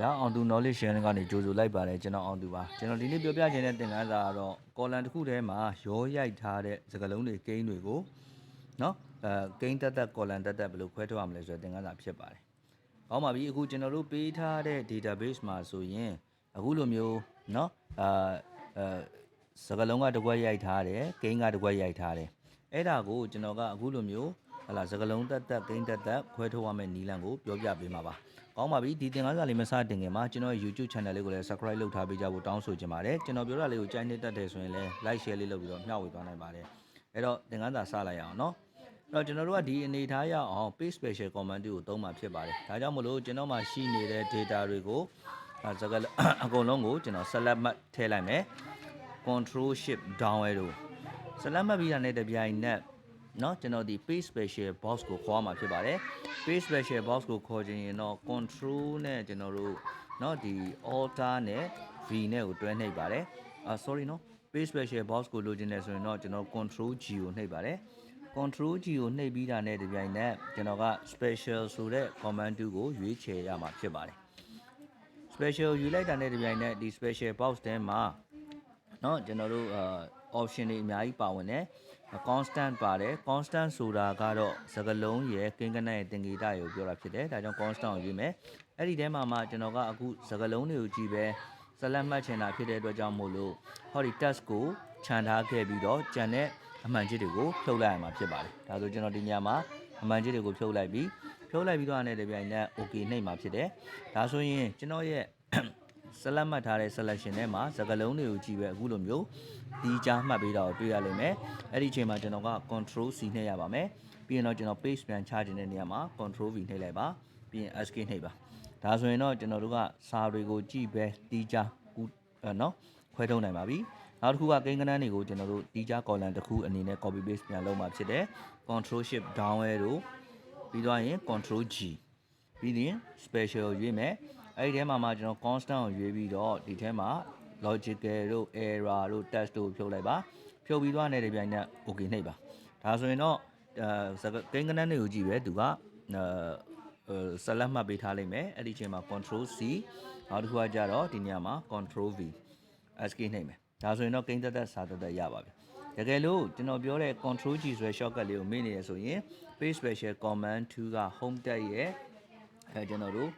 ဗျာအောင်သူ knowledge channel ကနေကြိုဆိုလိုက်ပါတယ်ကျွန်တော်အောင်သူပါကျွန်တော်ဒီနေ့ပြောပြချင်တဲ့သင်ခန်းစာကတော့ column တစ်ခုထဲမှာရောရိုက်ထားတဲ့စကားလုံးတွေကိန်းတွေကိုနော်အဲကိန်းတက်တက် column တက်တက်ဘယ်လိုခွဲထုတ်ရမလဲဆိုတဲ့သင်ခန်းစာဖြစ်ပါတယ်။ဟောပါပြီအခုကျွန်တော်တို့ပေးထားတဲ့ database မှာဆိုရင်အခုလိုမျိုးနော်အာအဲစကားလုံးကတစ်ခွက်ရိုက်ထားတယ်ကိန်းကတစ်ခွက်ရိုက်ထားတယ်အဲ့ဒါကိုကျွန်တော်ကအခုလိုမျိုး ဟလာစကလုံးတက်တက်ဂိမ်းတက်တက်ခွဲထုတ်ရမယ့်နီလန်ကိုပြောပြပေးမှာပါ။ကောင်းပါပြီဒီသင်ခန်းစာလေးမစတင်ခင်မှာကျွန်တော်ရဲ့ YouTube channel လေးကိုလည်း subscribe လုပ်ထားပေးကြဖို့တောင်းဆိုချင်ပါတယ်။ကျွန်တော်ပြောတာလေးကိုကြိုက်နှစ်တက်တယ်ဆိုရင်လည်း like share လေးလုပ်ပြီးတော့မျှဝေသွားနိုင်ပါတယ်။အဲ့တော့သင်ခန်းစာစလိုက်ရအောင်နော်။အဲ့တော့ကျွန်တော်တို့ကဒီအနေထားရအောင် page special command ကိုသုံးမှာဖြစ်ပါတယ်။ဒါကြောင့်မလို့ကျွန်တော်မှာရှိနေတဲ့ data တွေကိုအဲစကားအကုန်လုံးကိုကျွန်တော် select မှတ်ထည့်လိုက်မယ်။ control shift down arrow ဆက်လက်မှတ်ပြီးတာနဲ့တပြိုင်နက် เนาะကျွန်တော်ဒီ page special box ကိုခေါ်မှာဖြစ်ပါတယ် page special box ကိုခေါ်ခြင်းရင်တော့ control နဲ့ကျွန်တော်တို့เนาะဒီ alter နဲ့ v နဲ့ကိုတွဲနှိပ်ပါတယ်အာ sorry เนาะ page special box ကိုလိုချင်တယ်ဆိုရင်တော့ကျွန်တော် control g ကိုနှိပ်ပါတယ် control g ကိုနှိပ်ပြီးတာနဲ့တပြိုင်နက်ကျွန်တော်က special ဆိုတဲ့ command 2ကိုရွေးချယ်ရမှာဖြစ်ပါတယ် special ယူလိုက်တာနဲ့တပြိုင်နက်ဒီ special box ထဲမှာเนาะကျွန်တော်တို့အာ option တွေအများကြီးပါဝင်တယ် constant ပါတယ် constant ဆိုတာကတော့စကားလုံးရဲ့ကိန်းကနက်ရဲ့သင်္ကေတရေကိုပြောတာဖြစ်တယ်ဒါကြောင့် constant ကိုယူမယ်အဲ့ဒီထဲမှာမှကျွန်တော်ကအခုစကားလုံးတွေကိုကြည့်ပဲဆက်လက်မှတ်ချင်တာဖြစ်တဲ့အတွက်ကြောင့်မို့လို့ဟောဒီ test ကိုခြံထားခဲ့ပြီးတော့ကြံတဲ့အမှန်ချစ်တွေကိုဖြုတ်လိုက်ရမှာဖြစ်ပါတယ်ဒါဆိုကျွန်တော်ဒီညမှာအမှန်ချစ်တွေကိုဖြုတ်လိုက်ပြီးဖြုတ်လိုက်ပြီးတော့အဲ့ဒီပြိုင်နဲ့ okay နှိပ်မှာဖြစ်တယ်ဒါဆိုရင်ကျွန်တော်ရဲ့ ဆက်လက်မှတ်ထားတဲ့ selection ထဲမှာစကားလုံးတွေကိုကြည့်ပဲအခုလိုမျိုးဒီကြားမှတ်ပေးတာကိုတွေ့ရလိမ့်မယ်အဲ့ဒီအချိန်မှာကျွန်တော်က control C နှိပ်ရပါမယ်ပြီးရင်တော့ကျွန်တော် page ပြန်ချခြင်းတဲ့နေရာမှာ control V နှိပ်လိုက်ပါပြီးရင် escape နှိပ်ပါဒါဆိုရင်တော့ကျွန်တော်တို့ကစာတွေကိုကြည့်ပဲဒီကြားကူအဲနော်ခွဲထုတ်နိုင်ပါပြီနောက်တစ်ခုကကိန်းကနန်းတွေကိုကျွန်တော်တို့ဒီကြား column တစ်ခုအနေနဲ့ copy paste ပြန်လုပ်မှာဖြစ်တယ် control shift down arrow ပြီးသွားရင် control G ပြီးရင် special ရွေးမယ် အဲ့ဒီထဲမှာမှကျွန်တော် constant ကိုရွေးပြီးတော့ဒီထဲမှာ logical တို့ error တို့ test တို့ဖြုတ်လိုက်ပါဖြုတ်ပြီးသွားတဲ့ပြိုင်နဲ့ okay နှိပ်ပါဒါဆိုရင်တော့အဲကိန်းကနန်းတွေကိုကြည့်ပဲသူကအဲဆက်လက်မှတ်ပေးထားလိမ့်မယ်အဲ့ဒီချိန်မှာ control C နောက်တစ်ခုကကြတော့ဒီနေရာမှာ control V escape နှိပ်မယ်ဒါဆိုရင်တော့ကိန်းသက်သက်စာသက်သက်ရပါပြီတကယ်လို့ကျွန်တော်ပြောတဲ့ control G ဆိုတဲ့ shortcut လေးကိုမေ့နေရဆိုရင် page special command 2က home tab ရဲ့အဲကျွန်တော်တို့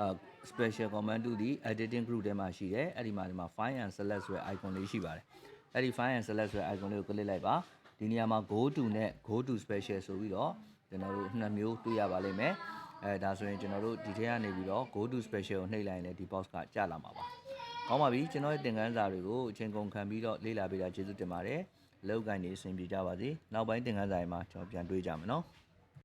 အာ special command 2ဒီ editing group ထဲမှာရှိတယ်အဲ့ဒီမှာဒီမှာ find and select ဆိုတဲ့ icon လေးရှိပါတယ်အဲ့ဒီ find and select ဆိုတဲ့ icon လေးကို click လိုက်ပါဒီနေရာမှာ go to နဲ့ go to special ဆိုပြီးတော့ကျွန်တော်တို့နှစ်မျိုးတွေ့ရပါလိမ့်မယ်အဲဒါဆိုရင်ကျွန်တော်တို့ဒီထဲကနေပြီးတော့ go to special ကိုနှိပ်လိုက်ရင်လည်းဒီ box ကကျလာမှာပါကောင်းပါပြီကျွန်တော်ရဲ့သင်ခန်းစာတွေကိုအချိန်ကုန်ခံပြီးတော့လေ့လာပေးတာကျေးဇူးတင်ပါတယ်လောက်ကန်နေအဆင်ပြေကြပါစေနောက်ပိုင်းသင်ခန်းစာတွေမှာကျွန်တော်ပြန်တွေ့ကြမယ်နော်